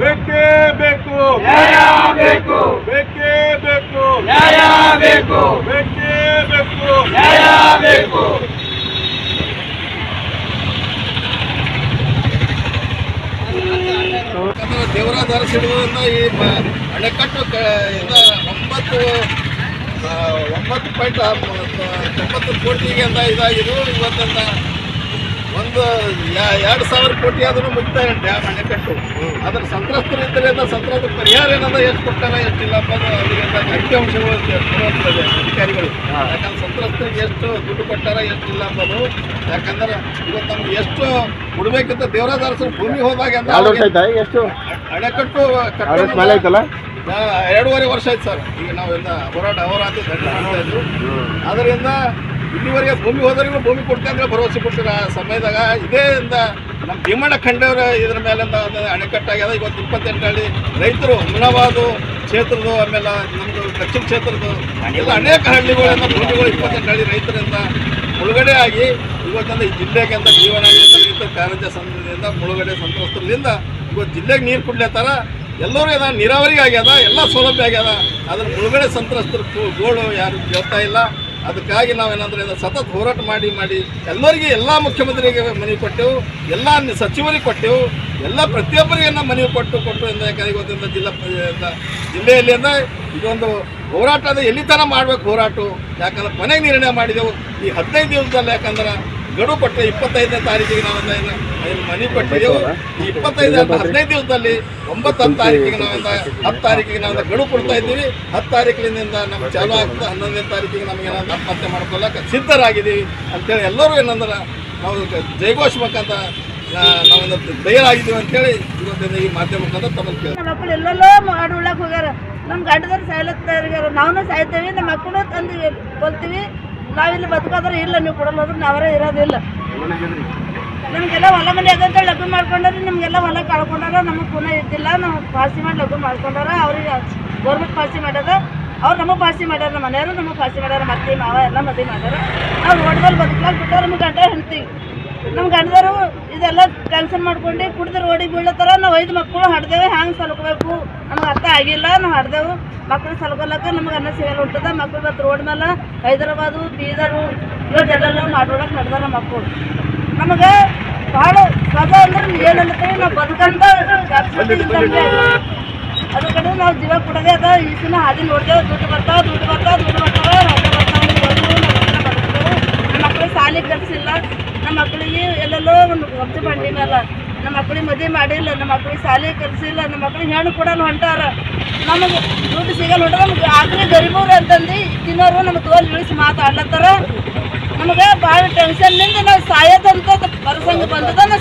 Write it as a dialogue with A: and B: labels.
A: ಬೇಕೇ ಬೇಕು.
B: ನ್ಯಾಯ ಬೇಕು
A: ಬೇಕೇ. ಬೇಕು
B: ನ್ಯಾಯ ಬೇಕು.
A: ಬೇಕೇ ಬೇಕು
B: ನ್ಯಾಯ ಬೇಕು
C: ದೇವರಾಜ ಅರಸಿಡುವುದರಿಂದ ಈ ಅಣೆಕಟ್ಟು ಒಂಬತ್ತು ಒಂಬತ್ತು ಪಾಯಿಂಟ್ ತೊಂಬತ್ತು ಕೋಟಿಗೆ ಅಂತ ಇದಾಗಿದ್ದು ಇವತ್ತಂತ ಒಂದು ಎರಡು ಸಾವಿರ ಕೋಟಿ ಆದ್ರೂ ಮುಗ್ತಾ ಡ್ಯಾಮ್ ಅಣೆಕಟ್ಟು. ಅದ್ರ ಸಂತ್ರಸ್ತರು ಇದ್ದರಿಂದ ಸಂತ್ರಸ್ತ ಪರಿಹಾರ ಏನಾದ್ರೂ ಎಷ್ಟು ಕೊಟ್ಟಾರ ಎಷ್ಟಿಲ್ಲ ಅನ್ನೋದು ಅದರಿಂದ ಅಂಕಿಅಂಶಗಳು ಕೊಡುವಂಥದ್ದು ಅಧಿಕಾರಿಗಳು. ಯಾಕಂದ್ರೆ ಸಂತ್ರಸ್ತರಿಗೆ ಎಷ್ಟು ದುಡ್ಡು ಕೊಟ್ಟಾರ ಎಷ್ಟಿಲ್ಲ ಅನ್ನೋದು ಯಾಕಂದ್ರೆ ಇವತ್ತು ನಮ್ಗೆ ಎಷ್ಟು ಕೊಡ್ಬೇಕಂತ ದೇವರಾಜ ಅರಸರು ಭೂಮಿ ಹೋದಾಗ
D: ಅಷ್ಟು
C: ಅಣೆಕಟ್ಟು ಕಟ್ಟಲ್ಲ ಎರಡೂವರೆ ವರ್ಷ ಆಯ್ತು ಸರ್. ಈಗ ನಾವೆಲ್ಲ ಹೋರಾಟ ಹೋರಾಟ ಅದರಿಂದ ಇಲ್ಲಿವರೆಗೆ ಭೂಮಿ ಹೋದವರಿಗೂ ಭೂಮಿ ಕೊಡ್ತಾ ಅಂದ್ರೆ ಭರವಸೆ ಕೊಟ್ಟಿರ ಆ ಸಮಯದಾಗ ಇದೇ ಇಂದ ನಮ್ಮ ಭೀಮಣ್ಣ ಖಂಡವರ ಇದ್ರ ಮೇಲೆ ಅಣೆಕಟ್ಟಾಗ್ಯದ. ಇವತ್ತು ಇಪ್ಪತ್ತೆಂಟು ಹಳ್ಳಿ ರೈತರು ಹುಮನಾಬಾದು ಕ್ಷೇತ್ರದ್ದು, ಆಮೇಲೆ ನಮ್ಮದು ದಕ್ಷಿಣ ಕ್ಷೇತ್ರದ್ದು, ಎಲ್ಲ ಅನೇಕ ಹಳ್ಳಿಗಳಿಂದ ಭೂಮಿಗಳು ಇಪ್ಪತ್ತೆಂಟು ಹಳ್ಳಿ ರೈತರಿಂದ ಮುಳುಗಡೆ ಆಗಿ ಇವತ್ತಂದ ಈ ಜಿಲ್ಲೆಗೆ ಅಂತ ಜೀವನ ರೈತರ ಕಾರಂಜ ಸಂಘದಿಂದ ಮುಳುಗಡೆ ಸಂತ್ರಸ್ತರಿಂದ ಇವತ್ತು ಜಿಲ್ಲೆಗೆ ನೀರು ಕುಡ್ಲತ್ತಾರ ಎಲ್ಲರೂ ಅದ ನೀರಾವರಿ ಆಗ್ಯದ, ಎಲ್ಲ ಸೌಲಭ್ಯ ಆಗ್ಯದ. ಅದ್ರ ಮುಳುಗಡೆ ಸಂತ್ರಸ್ತರು ಗೋಳು ಯಾರು ಕೇಳ್ತಾ ಇಲ್ಲ. ಅದಕ್ಕಾಗಿ ನಾವೇನಂದ್ರೆ ಸತತ ಹೋರಾಟ ಮಾಡಿ ಮಾಡಿ ಎಲ್ಲರಿಗೆ ಎಲ್ಲ ಮುಖ್ಯಮಂತ್ರಿಗೆ ಮನವಿ ಕೊಟ್ಟೆವು ಎಲ್ಲ ಸಚಿವರಿಗೆ ಕೊಟ್ಟೆವು ಎಲ್ಲ ಪ್ರತಿಯೊಬ್ಬರಿಗೆ ನಾವು ಮನವಿ ಕೊಟ್ಟು ಕೊಟ್ಟು ಎಂದ ಯಾಕಂದರೆ ಜಿಲ್ಲಾ ಜಿಲ್ಲೆಯಲ್ಲಿ ಅಂದ್ರೆ ಇದೊಂದು ಹೋರಾಟ ಅಂದ್ರೆ ಎಲ್ಲಿ ತನಕ ಮಾಡ್ಬೇಕು ಹೋರಾಟ. ಯಾಕಂದ್ರೆ ಕೊನೆಗೆ ನಿರ್ಣಯ ಮಾಡಿದೆವು. ಈ ಹದಿನೈದು ದಿವಸದಲ್ಲಿ ಯಾಕಂದ್ರೆ ಗಡುವು ಕೊಟ್ಟರೆ ಇಪ್ಪತ್ತೈದನೇ ತಾರೀಕಿಗೆ ನಾವು ಮನೆ ಕೊಟ್ಟಿದ್ದೆವು ಈ ಇಪ್ಪತ್ತೈದು ಅಂತ ಹದಿನೈದು ದಿವಸದಲ್ಲಿ ಒಂಬತ್ತು ಹತ್ತು ತಾರೀಕಿಗೆ ನಾವಿಂದ ಹತ್ತು ತಾರೀಕಿಗೆ ನಾವು ಗಡುವು ಕೊಡ್ತಾ ಇದ್ದೀವಿ. ಹತ್ತು ತಾರೀಕಿನಿಂದ ನಮ್ಗೆ ಚಾಲು ಆಗ್ತದೆ ಹನ್ನೊಂದನೇ ತಾರೀಕಿಗೆ ನಮಗೆ ಏನಾದ್ರು ಆತ್ಮಹತ್ಯೆ ಮಾಡ್ಕೊಳ್ಳಕ್ಕೆ ಸಿದ್ಧರಾಗಿದ್ದೀವಿ ಅಂತೇಳಿ ಎಲ್ಲರೂ ಏನಂದ್ರೆ ನಾವು ಜೈಘೋಷ್ ಮುಖಾಂತರ ನಾವೊಂದು ನಾವೊಂದು ತಯಾರಾಗಿದ್ದೀವಿ ಅಂತೇಳಿ ಇವತ್ತಿನ ಈ ಮಾಧ್ಯಮ ಮುಖಾಂತರ ಕೇಳಿ
E: ನಮ್ಮ ಮಕ್ಕಳು ಎಲ್ಲೆಲ್ಲೋ ಮಾಡಿ ಉಳ್ಳಾಕ ಹೋಗ್ಯಾರ. ನಮ್ಮ ಗಂಡದವ್ರು ಸಾಯ್ಲತ್ತಾರ ನಾವು ಸಾಯ್ತೇವೆ ನಮ್ಮ ಮಕ್ಕಳು ತಂದು ಕೊಲ್ತೀವಿ. ನಾವಿಲ್ಲಿ ಬದುಕಾದ್ರೆ ಇಲ್ಲ, ನೀವು ಕೊಡಲ್ಲ ಅಂದ್ರೆ ನಾವೇ ಇರೋದಿಲ್ಲ. ನಮಗೆಲ್ಲ ಹೊಲ ಮನೆ ಅದಂತ ಲಗ್ನ ಮಾಡ್ಕೊಂಡ್ರೆ, ನಮಗೆಲ್ಲ ಹೊಲ ಕಳ್ಕೊಂಡಾರ, ನಮಗೆ ಪುನಃ ಇದ್ದಿಲ್ಲ, ನಾವು ಪಾಸಿ ಮಾಡಿ ಲಗ್ನ ಮಾಡ್ಕೊಂಡಾರ, ಅವ್ರಿಗೆ ಗೌರ್ಮೆಂಟ್ ಪಾಸಿ ಮಾಡ್ಯಾರ ಅವ್ರು ನಮಗೆ ಪಾಸಿ ಮಾಡ್ಯಾರ, ನಮ್ಮ ಮನೆಯವರು ನಮಗೆ ಪಾಸಿ ಮಾಡ್ಯಾರ ಮತ್ತೆ ಮಾವ ಎಲ್ಲ ಮದುವೆ ಮಾಡ್ಯಾರ. ನಾವು ರೋಡ್ದಲ್ಲಿ ಬದುಕಲಾಗ ಬಿಟ್ಟಾರ, ನಮ್ಗೆ ಗಂಟೆ ಹೆಂಡ್ತಿ. ನಮ್ಮ ಗಂಡದರು ಇದೆಲ್ಲ ಕ್ಯಾನ್ಸಲ್ ಮಾಡ್ಕೊಂಡು ಕುಡಿದ್ರೆ ರೋಡಿಗೆ ಬೀಳತ್ತಾರ ನಾವು ಐದು ಮಕ್ಕಳು ಹಡ್ದೇವೆ ಹ್ಯಾಂಗೆ ಸಲ್ಕೋಬೇಕು ನಮ್ಗೆ ಅರ್ಥ ಆಗಿಲ್ಲ. ನಾವು ಹಡ್ದೆವು. ಮಕ್ಕಳು ಸಲ್ಕೊಲಕ್ಕ ನಮ್ಗೆ ಅನ್ನ ಸಿಗಲ್ಲ ಹುಟ್ಟದ ಮಕ್ಕಳು ಮತ್ತು ರೋಡ್ ಮೇಲೆ ಹೈದರಾಬಾದು ಬೀದರು ಇವತ್ತೆಲ್ಲ ಮಾಡ್ಕೊಳಕ್ಕೆ ಹಡ್ದಾರ ಮಕ್ಕಳು ನಮಗೆ ಭಾಳ ಸದ ಅಂದ್ರೆ ಏನಂತೀವಿ ನಾವು ಬದುಕಂತ ಅದ್ರ ಕಡೆ ನಾವು ಜೀವ ಕೊಡೋದೇ ಅದ. ಈ ಸಿನ ಹಾದಿ ನೋಡ್ದೇವೆ. ದುಡ್ಡು ಬರ್ತಾವ ದುಡ್ಡು ಬರ್ತಾವ ದುಡ್ಡು ಬರ್ತಾವ ನಮ್ಮ ಮಕ್ಕಳಿಗೆ ಸಾಲಿ ಕಲಿಸಿಲ್ಲ ನಮ್ಮ ಮಕ್ಕಳಿಗೆ ಎಲ್ಲೆಲ್ಲೋ ಒಂದು ಮೇಲೆ ನಮ್ಮ ಮಕ್ಕಳಿಗೆ ಮದುವೆ ಮಾಡಿಲ್ಲ, ನಮ್ಮ ಮಕ್ಕಳಿಗೆ ಶಾಲೆ ಕಲಿಸಿಲ್ಲ, ನಮ್ಮ ಮಕ್ಕಳಿಗೆ ಹೆಣ್ಣು ಕೂಡ ಹೊಂಟಾರ ನಮಗೆ ದುಡ್ಡು ಸಿಗಲ್ಲ ಹೊಂಟ ನಮ್ಗೆ ಆಕ್ರಿ ಗರೀಬವ್ರು ಅಂತಂದು ತಿನ್ನೋರು ನಮ್ಗೆ ತೋಲ್ ಇಳಿಸಿ ಮಾತಾಡ್ಲತ್ತಾರ. ನಮಗೆ ಭಾಳ ಟೆನ್ಷನ್ನಿಂದ ನಾವು ಸಾಯೋದಂತ ಪ್ರಸಂಗ ಬಂದದ